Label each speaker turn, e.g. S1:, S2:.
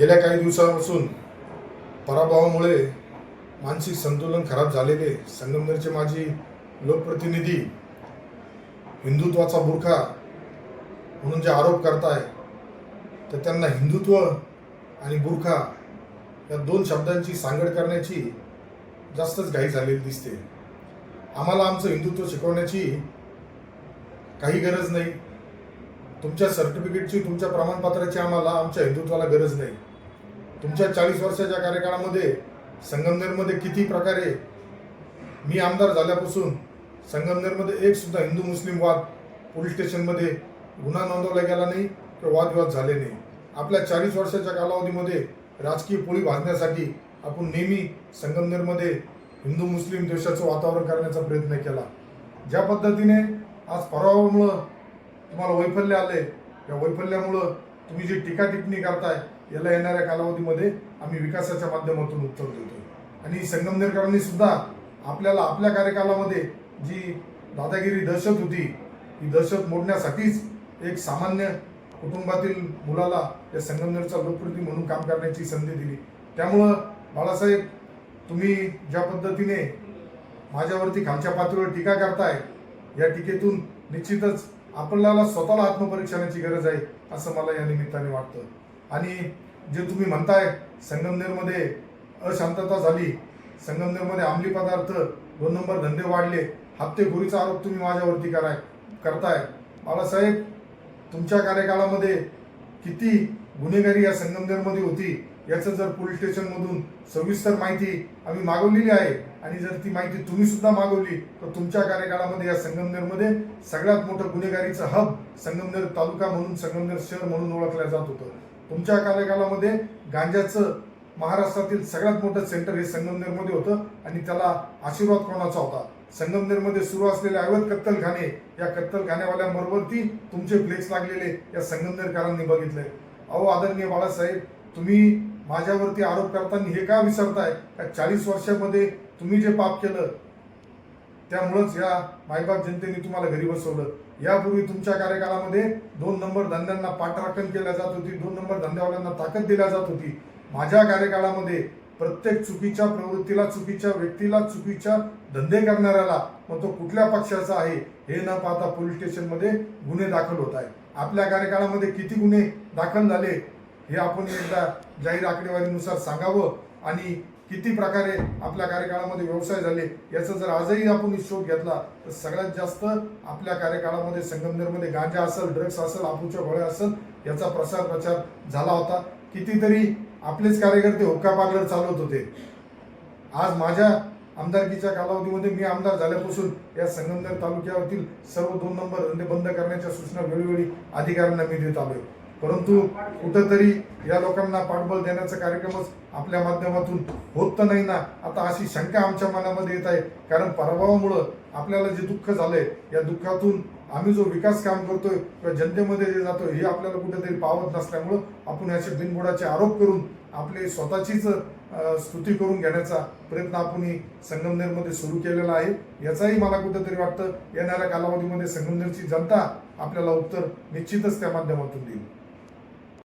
S1: गेल्या काही दिवसापासून पराभवामुळे मानसिक संतुलन खराब झालेले संगमनेरचे माजी लोकप्रतिनिधी हिंदुत्वाचा बुरखा म्हणून जे आरोप करताय तर त्यांना हिंदुत्व आणि बुरखा या दोन शब्दांची सांगड करण्याची जास्तच घाई झालेली दिसते. आम्हाला आमचं हिंदुत्व शिकवण्याची काही गरज नाही. तुमच्या सर्टिफिकेटची तुमच्या प्रमाणपत्राची आम्हाला आमच्या हिंदुत्वाला गरज नाही. तुमच्या चाळीस वर्षाच्या कार्यकाळामध्ये संगमनेरमध्ये किती प्रकारे मी आमदार झाल्यापासून संगमनेरमध्ये एक सुद्धा हिंदू मुस्लिम वाद पोलीस स्टेशनमध्ये गुन्हा नोंदवला गेला नाही किंवा वादविवाद झाले नाही. आपल्या चाळीस वर्षाच्या कालावधीमध्ये राजकीय पोळी भाजण्यासाठी आपण नेहमी संगमनेरमध्ये हिंदू मुस्लिम देशाचं वातावरण करण्याचा प्रयत्न केला. ज्या पद्धतीने आज पराभवामुळं तुम्हाला वैफल्य आले या वैफल्यामुळं तुम्ही जी टीका टिप्पणी करताय याला येणाऱ्या कालावधीमध्ये आम्ही विकासाच्या माध्यमातून उत्तर देतो आणि संगमनेरकरांनी सुद्धा आपल्याला आपल्या कार्यकालामध्ये जी दादागिरी दहशत होती ही दहशत मोडण्यासाठीच एक सामान्य कुटुंबातील मुलाला या संगमनेरचा लोकप्रतिनिधी म्हणून काम करण्याची संधी दिली. त्यामुळं बाळासाहेब तुम्ही ज्या पद्धतीने माझ्यावरती खालच्या पातळीवर टीका करताय या टीकेतून निश्चितच आपल्याला स्वतःला आत्मपरीक्षणाची गरज आहे असं मला या निमित्ताने वाटतं. आणि जे तुम्ही म्हणताय संगमनेरमध्ये अशांतता झाली संगमनेरमध्ये अंमली पदार्थ दोन नंबर धंदे वाढले हप्तेखोरीचा आरोप तुम्ही माझ्यावरती कराय करताय. बाळासाहेब तुमच्या कार्यकाळामध्ये किती गुन्हेगारी या संगमनेरमध्ये होती याचं जर पोलीस स्टेशनमधून सविस्तर माहिती आम्ही मागवलेली आहे आणि जर ती माहिती तुम्ही सुद्धा मागवली तर तुमच्या कार्यकाळामध्ये या संगमनेरमध्ये सगळ्यात मोठं गुन्हेगारीचं हब संगमनेर तालुका म्हणून संगमनेर शहर म्हणून ओळखलं जात होतं. तुमच्या कार्यकाळामध्ये गांजाचं महाराष्ट्रातील सगळ्यात मोठं सेंटर हे संगमनेरमध्ये होतं आणि त्याला आशीर्वाद कोणाचा होता? संगमनेरमध्ये सुरू असलेले अवैध कत्तलखाने या कत्तलखान्यावाल्यांबरोबरती तुमचे फ्लेक्स लागलेले या संगमनेरकरांनी बघितले अहो आदरणीय बाळासाहेब तुम्ही माझ्यावरती आरोप करताना हे का विसरताय? का चाळीस वर्षामध्ये तुम्ही जे पाप केलं त्यामुळंच या मायबाप जनतेने तुम्हाला घरी बसवलं. यापूर्वी तुमच्या कार्यकाळामध्ये दोन नंबर धंद्यांना पाठराखण केल्या जात होती दोन नंबर धंद्यावाल्यांना ताकद दिल्या जात होती. माझ्या कार्यकाळामध्ये प्रत्येक चुकीच्या प्रवृत्तीला चुकीच्या व्यक्तीला चुकीच्या धंदे करणाऱ्याला मग तो कुठल्या पक्षाचा आहे हे न पाहता पोलीस स्टेशनमध्ये गुन्हे दाखल होत आहे आपल्या कार्यकाळामध्ये किती गुन्हे दाखल झाले हे आपण एकदा जाहीर आकडेवारीनुसार सांगावं आणि किती प्रकारे आपल्या कार्यकाळामध्ये व्यवसाय झाले याचा जर आजही आपण शोध घेतला तर सगळ्यात जास्त आपल्या कार्यकाळामध्ये संगमनेरमध्ये गांजा असेल ड्रग्स असेल आपूच्या गोळ्या असेल याचा प्रसार प्रचार झाला होता. कितीतरी आपलेच कार्यकर्ते हुक्का पार्लर चालवत होते. आज माझ्या आमदारकीच्या कालावधीमध्ये मी आमदार झाल्यापासून या संगमनेर तालुक्यावरील सर्व दोन नंबर धंदे बंद करण्याच्या सूचना वेळोवेळी अधिकाऱ्यांना मी देत आलो परंतु कुठंतरी या लोकांना पाठबळ देण्याचा कार्यक्रमच आपल्या माध्यमातून होत तर नाही ना. आता अशी शंका आमच्या मनामध्ये येत आहे. कारण पराभवामुळं आपल्याला जे दुःख झालंय या दुःखातून आम्ही जो विकास काम करतोय किंवा जनतेमध्ये जे जातो हे आपल्याला कुठेतरी पावत नसल्यामुळं आपण असे बिनबुडाचे आरोप करून आपले स्वतःचीच स्तुती करून घेण्याचा प्रयत्न आपण संगमनेरमध्ये सुरू केलेला आहे. याचाही मला कुठेतरी वाटतं येणाऱ्या कालावधीमध्ये संगमनेरची जनता आपल्याला उत्तर निश्चितच त्या माध्यमातून देईल.